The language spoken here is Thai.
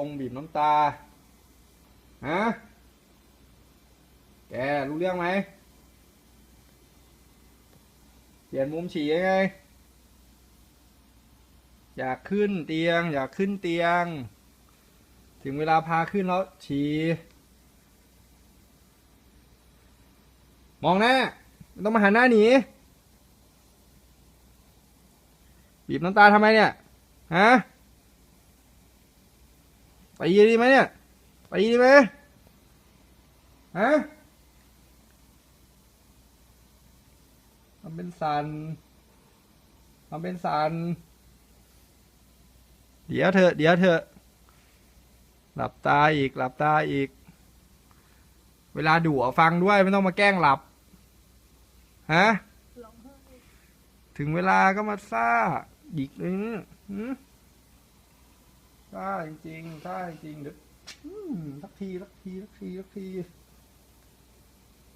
รงบีบน้ำตาฮะแกรู้เรื่องไหมเปลี่ยนมุมฉี่ยังไง อยากขึ้นเตียง อยากขึ้นเตียง ถึงเวลาพาขึ้นแล้วฉี่มองหน้าไม่ต้องมาหันหน้าหนีบีบน้ำตาทำไมเนี่ย ฮะ ไปดีไหมเนี่ย ไปดีไหมฮะทำเป็นสันทำเป็นสันเดี๋ยวเถอะ เดี๋ยวเถอะ หลับตาอีก หลับตาอีก เวลาดูอะฟังด้วยไม่ต้องมาแกล้งหลับ ฮะ ถึงเวลาก็มาซ่าอีกเลยเนี่ยหืมซ่า จริงๆซ่าจริงเดี๋ยวสักทีสักทีสักทีสักที